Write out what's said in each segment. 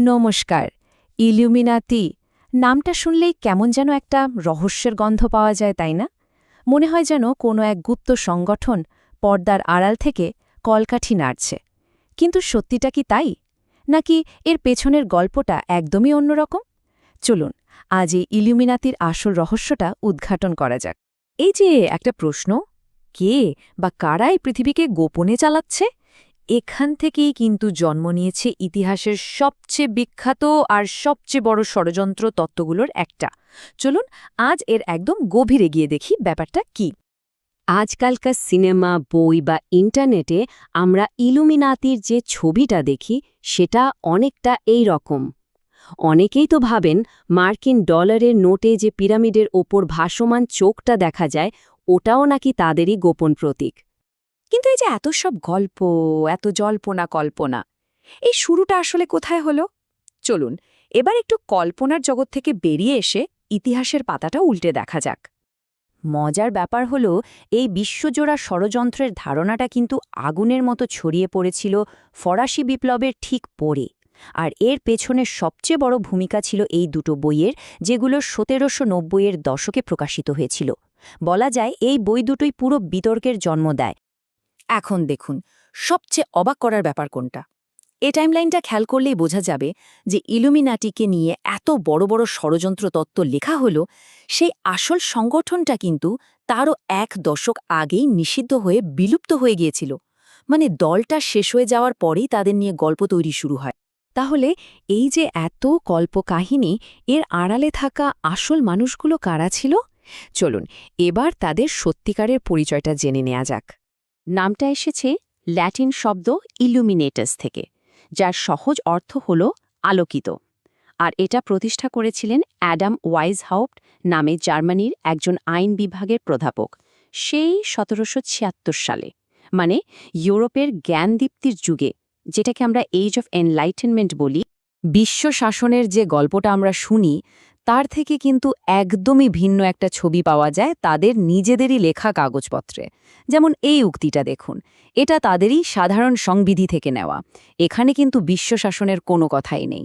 নমস্কার, ইলুমিনাতি। নামটা শুনলেই কেমন যেন একটা রহস্যের গন্ধ পাওয়া যায়, তাই না? মনে হয় যেন কোনো এক গুপ্ত সংগঠন পর্দার আড়াল থেকে কলকাঠি নাড়ছে। কিন্তু সত্যিটা কি তাই? নাকি এর পেছনের গল্পটা একদমই অন্যরকম? চলুন, আজ এই ইলুমিনাতির আসল রহস্যটা উদ্ঘাটন করা যাক। এই যে, একটা প্রশ্ন, কে বা কারা পৃথিবীকে গোপনে চালাচ্ছে? এখান থেকেই কিন্তু জন্ম নিয়েছে ইতিহাসের সবচেয়ে বিখ্যাত আর সবচেয়ে বড় ষড়যন্ত্র তত্ত্বগুলোর একটা। চলুন, আজ এর একদম গভীরে গিয়ে দেখি ব্যাপারটা কি। আজকালকার সিনেমা, বই বা ইন্টারনেটে আমরা ইলুমিনাতির যে ছবিটা দেখি, সেটা অনেকটা এই রকম। অনেকেই তো ভাবেন, মার্কিন ডলারের নোটে যে পিরামিডের ওপর ভাসমান চোখটা দেখা যায়, ওটাও নাকি তাদেরই গোপন প্রতীক। কিন্তু এই যে এত সব গল্প, এত জল্পনা কল্পনা, এই শুরুটা আসলে কোথায় হলো? চলুন, এবার একটু কল্পনার জগৎ থেকে বেরিয়ে এসে ইতিহাসের পাতাটা উল্টে দেখা যাক। মজার ব্যাপার হলো, এই বিশ্বজোড়া ষড়যন্ত্রের ধারণাটা কিন্তু আগুনের মতো ছড়িয়ে পড়েছিল ফরাসি বিপ্লবের ঠিক পরে, আর এর পেছনে সবচেয়ে বড় ভূমিকা ছিল এই দুটো বইয়ের, যেগুলো সতেরোশো নব্বইয়ের দশকে প্রকাশিত হয়েছিল। বলা যায়, এই বই দুটোই পুরো বিতর্কের জন্ম দেয় এখন দেখুন, সবচেয়ে অবাক করার ব্যাপার কোনটা? এ টাইমলাইনটা খেয়াল করলেই বোঝা যাবে যে ইলুমিনাটিকে নিয়ে এত বড় বড় ষড়যন্ত্র তত্ত্ব লেখা হলো, সেই আসল সংগঠনটা কিন্তু তারও এক দশক আগেই নিষিদ্ধ হয়ে বিলুপ্ত হয়ে গিয়েছিল। মানে দলটা শেষ হয়ে যাওয়ার পরেই তাদের নিয়ে গল্প তৈরি শুরু হয়। তাহলে এই যে এত কল্পকাহিনী, এর আড়ালে থাকা আসল মানুষগুলো কারা ছিল? চলুন এবার তাদের সত্যিকারের পরিচয়টা জেনে নেওয়া যাক। নামটা এসেছে ল্যাটিন শব্দ ইলুমিনেটাস থেকে, যার সহজ অর্থ হল আলোকিত। আর এটা প্রতিষ্ঠা করেছিলেন অ্যাডাম ওয়াইজহাউপ্ট নামে জার্মানির একজন আইন বিভাগের প্রধাপক, সেই সতেরোশো ছিয়াত্তর সালে মানে ইউরোপের জ্ঞানদীপ্তির যুগে, যেটাকে আমরা এজ অফ এনলাইটেনমেন্ট বলি। বিশ্ব শাসনের যে গল্পটা আমরা শুনি তার থেকে কিন্তু একদমই ভিন্ন একটা ছবি পাওয়া যায় তাদের নিজেদেরই লেখা কাগজপত্রে। যেমন এই উক্তিটা দেখুন, এটা তাদেরই সাধারণ সংবিধি থেকে নেওয়া, এখানে কিন্তু বিশ্ব শাসনের কোনো কথাই নেই।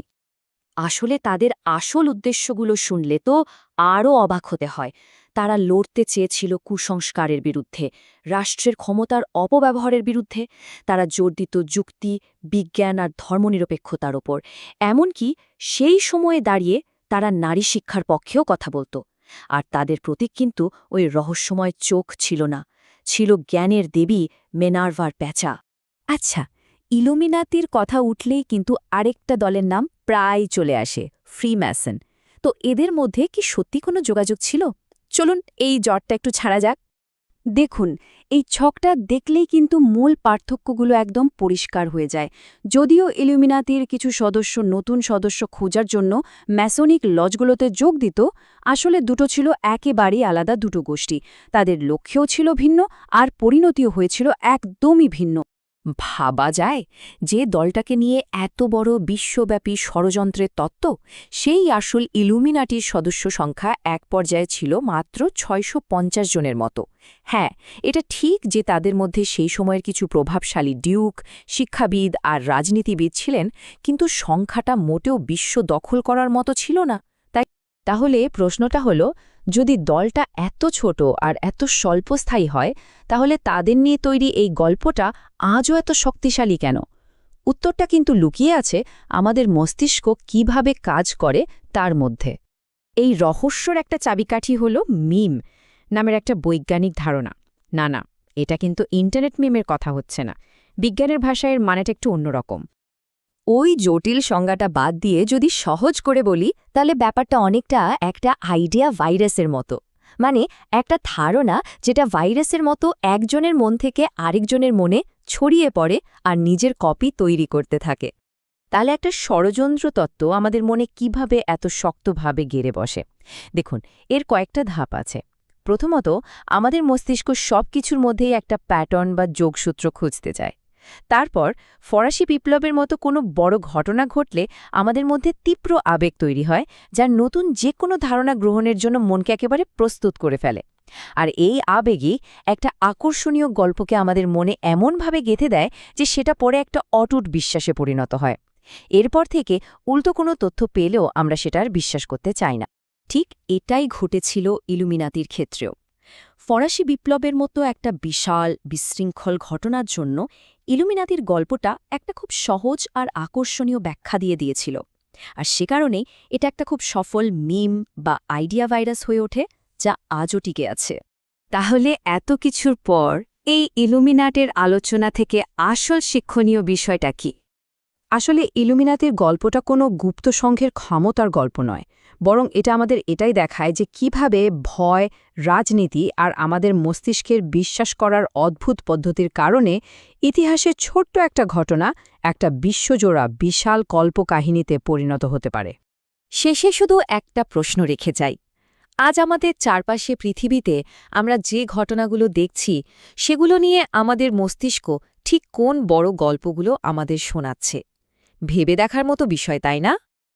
আসলে তাদের আসল উদ্দেশ্যগুলো শুনলে তো আরও অবাক হতে হয়। তারা লড়তে চেয়েছিল কুসংস্কারের বিরুদ্ধে, রাষ্ট্রের ক্ষমতার অপব্যবহারের বিরুদ্ধে, তারা জোর দিত যুক্তি, বিজ্ঞান আর ধর্মনিরপেক্ষতার ওপর। এমনকি সেই সময়ে দাঁড়িয়ে তারা নারী শিক্ষার পক্ষেও কথা বলত। আর তাদের প্রতীক কিন্তু ওই রহস্যময় চোখ ছিল না, ছিল জ্ঞানের দেবী মেনার্ভার প্যাচা। আচ্ছা ইলুমিনাতির কথা উঠলেই কিন্তু আরেকটা দলের নাম প্রায় চলে আসে ফ্রি ফ্রিম্যাসন। তো এদের মধ্যে কি সত্যি কোনো যোগাযোগ ছিল? চলুন এই জটটা একটু ছাড়া যাক। দেখুন, এই ছকটা দেখলেই কিন্তু মূল পার্থক্যগুলো একদম পরিষ্কার হয়ে যায়। যদিও ইলুমিনাতির কিছু সদস্য নতুন সদস্য খোঁজার জন্য ম্যাসনিক লজগুলোতে যোগ দিত, আসলে দুটো ছিল একেবারেই আলাদা দুটো গোষ্ঠী। তাদের লক্ষ্যও ছিল ভিন্ন, আর পরিণতিও হয়েছিল একদমই ভিন্ন। ভাবা যায় যে দলটাকে নিয়ে এত বড় বিশ্বব্যাপী ষড়যন্ত্রের তত্ত্ব, সেই আসল ইলুমিনাটির সদস্য সংখ্যা এক পর্যায়ে ছিল মাত্র ছয়শো পঞ্চাশ জনের মতো। হ্যাঁ এটা ঠিক যে তাদের মধ্যে সেই সময়ের কিছু প্রভাবশালী ডিউক, শিক্ষাবিদ আর রাজনীতিবিদ ছিলেন, কিন্তু সংখ্যাটা মোটেও বিশ্ব দখল করার মতো ছিল না। তাহলে প্রশ্নটা হলো, যদি দলটা এত ছোট আর এত স্বল্পস্থায়ী হয়, তাহলে তাদের নিয়ে তৈরি এই গল্পটা আজও এত শক্তিশালী কেন? উত্তরটা কিন্তু লুকিয়ে আছে আমাদের মস্তিষ্ক কীভাবে কাজ করে তার মধ্যে। এই রহস্যর একটা চাবিকাঠি হল মিম নামের একটা বৈজ্ঞানিক ধারণা। না না, এটা কিন্তু ইন্টারনেট মিমের কথা হচ্ছে না। বিজ্ঞানের ভাষায় এর মানেটা একটু অন্যরকম। ওই জটিল সংজ্ঞাটা বাদ দিয়ে যদি সহজ করে বলি, তাহলে ব্যাপারটা অনেকটা একটা আইডিয়া ভাইরাসের মতো। মানে একটা ধারণা যেটা ভাইরাসের মতো একজনের মন থেকে আরেকজনের মনে ছড়িয়ে পড়ে আর নিজের কপি তৈরি করতে থাকে। তাহলে একটা ষড়যন্ত্র তত্ত্ব আমাদের মনে কীভাবে এত শক্তভাবে গেড়ে বসে? দেখুন, এর কয়েকটা ধাপ আছে। প্রথমত, আমাদের মস্তিষ্ক সব কিছুর মধ্যেই একটা প্যাটার্ন বা যোগসূত্র খুঁজতে চায়। তারপর ফরাসি বিপ্লবের মতো কোনো বড় ঘটনা ঘটলে আমাদের মধ্যে তীব্র আবেগ তৈরি হয় যার নতুন যে কোনো ধারণা গ্রহণের জন্য মনকে একেবারে প্রস্তুত করে ফেলে। আর এই আবেগই একটা আকর্ষণীয় গল্পকে আমাদের মনে এমনভাবে গেঁথে দেয় যে সেটা পরে একটা অটুট বিশ্বাসে পরিণত হয়। এরপর থেকে উল্টো কোনো তথ্য পেলেও আমরা সেটার বিশ্বাস করতে চাই না। ঠিক এটাই ঘটেছিল ইলুমিনাতির ক্ষেত্রেও। ফরাসি বিপ্লবের মতো একটা বিশাল, বিশৃঙ্খল ঘটনার জন্য ইলুমিনাতির গল্পটা একটা খুব সহজ আর আকর্ষণীয় ব্যাখ্যা দিয়ে দিয়েছিল। আর সে কারণে এটা একটা খুব সফল মিম বা আইডিয়া ভাইরাস হয়ে ওঠে, যা আজও টিকে আছে। তাহলে এত কিছুর পর এই ইলুমিনাটের আলোচনা থেকে আসল শিক্ষণীয় বিষয়টা কি? আসলে ইলুমিনাতির গল্পটা কোনো গুপ্ত সংঘের ক্ষমতার গল্প নয়, বরং এটা আমাদের এটাই দেখায় যে কীভাবে ভয়, রাজনীতি আর আমাদের মস্তিষ্কের বিশ্বাস করার অদ্ভুত পদ্ধতির কারণে ইতিহাসের ছোট্ট একটা ঘটনা একটা বিশ্বজোড়া বিশাল কল্পকাহিনীতে পরিণত হতে পারে। শেষে শুধু একটা প্রশ্ন রেখে যাই। আজ আমাদের চারপাশে পৃথিবীতে আমরা যে ঘটনাগুলো দেখছি, সেগুলো নিয়ে আমাদের মস্তিষ্ক ঠিক কোন বড় গল্পগুলো আমাদের শোনাচ্ছে? ভেবে দেখার মতো বিষয় তাই না?